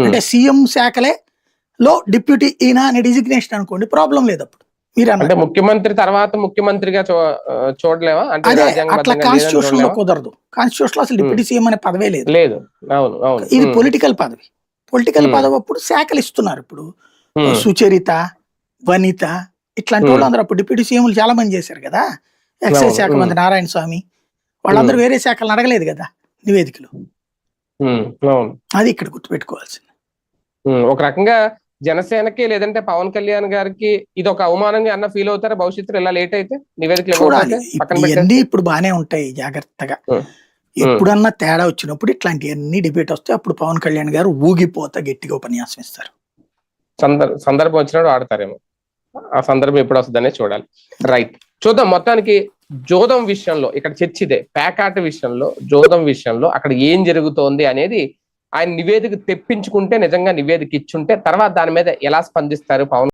అంటే సీఎం శాఖలే లో డిప్యూటీ ఈయన అనే డిజిగ్నేషన్ అనుకోండి ప్రాబ్లం లేదు అప్పుడు. మీరు అంటే ముఖ్యమంత్రి తర్వాత ముఖ్యమంత్రిగా చూడలేవా? అంటే అట్లా కాన్స్టిట్యూషన్లో? కుదరదు. కాన్స్టిట్యూషన్లో అసలు డిప్యూటీ సీఎం అనే పదవే లేదు. లేదు. అవును అవును. ఇది పొలిటికల్ పదవి. పొలిటికల్. పదవి అప్పుడు శాఖలు ఇస్తున్నారు ఇప్పుడు. సుచరిత వనిత ఇట్లాంటి. వాళ్ళు అందరూ అప్పుడు డిప్యూటీ సీఎంలు చాలా మంది చేశారు కదా. ఎక్సైజ్ శాఖ. మంత్రి నారాయణ స్వామి వాళ్ళందరూ వేరే శాఖలను అడగలేదు కదా నివేదికలు. అది ఇక్కడ గుర్తుపెట్టుకోవాల్సింది. ఒక రకంగా జనసేనకి లేదంటే పవన్ కళ్యాణ్ గారికి ఇది ఒక అవమానంగా అన్న ఫీల్ అవుతారా? భవిష్యత్తులో ఇలా లేట్ అయితే? నివేదికలు పక్కన ఇప్పుడు బానే ఉంటాయి జాగ్రత్తగా. ఎప్పుడన్నా తేడా వచ్చినప్పుడు ఇట్లాంటివన్నీ డిబేట్ వస్తే అప్పుడు పవన్ కళ్యాణ్ గారు ఊగిపోతా గట్టిగా ఉపన్యాసం ఇస్తారు. సందర్ సందర్భం వచ్చినప్పుడు ఆడతారేమో. ఆ సందర్భం ఎప్పుడు వస్తుందనే చూడాలి. రైట్. చూద్దాం మొత్తానికి జోదం విషయంలో ఇక్కడ చర్చిదే ప్యాకాట్ విషయంలో జోదం విషయంలో అక్కడ ఏం జరుగుతోంది అనేది ఆయన నివేదిక తెప్పించుకుంటే నిజంగా నివేదిక ఇచ్చుంటే తర్వాత దాని మీద ఎలా స్పందిస్తారు పవన్